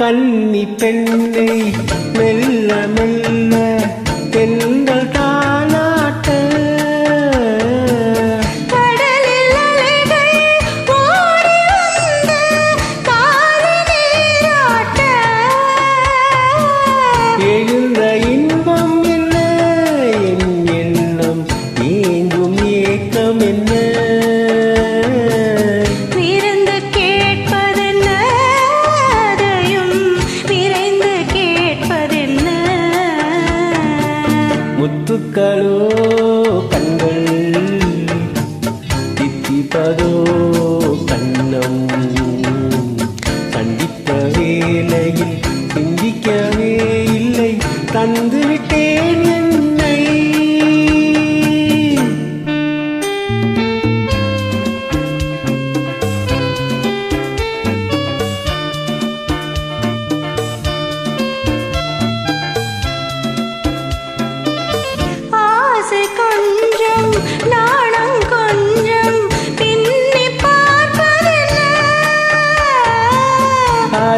കന്നി പെണ്ണെ മെല്ല മെല്ല கண்களோ கண்கள் தித்திப்பதோ கண்ணம். சந்தித்த வேலையில் சிந்திக்கவே இல்லை தந்துவிட்டேன்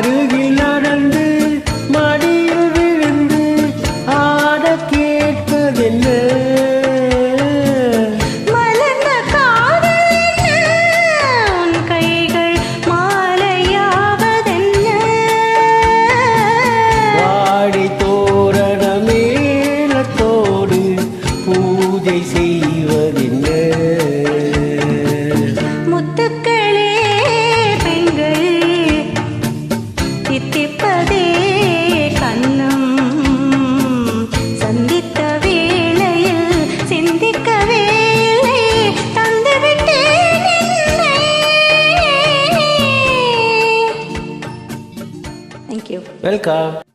அருகில் நடந்து மடியில் விழுந்து ஆட கேட்பதென்ன பூஜை செய்வதென்ன முத்துக்களே பெண்கள் தித்திப்பதே கண்ணம். சந்தித்த வேளையில் சிந்திக்கவே இல்லை. தந்துவிட்டேன் வெல்கம்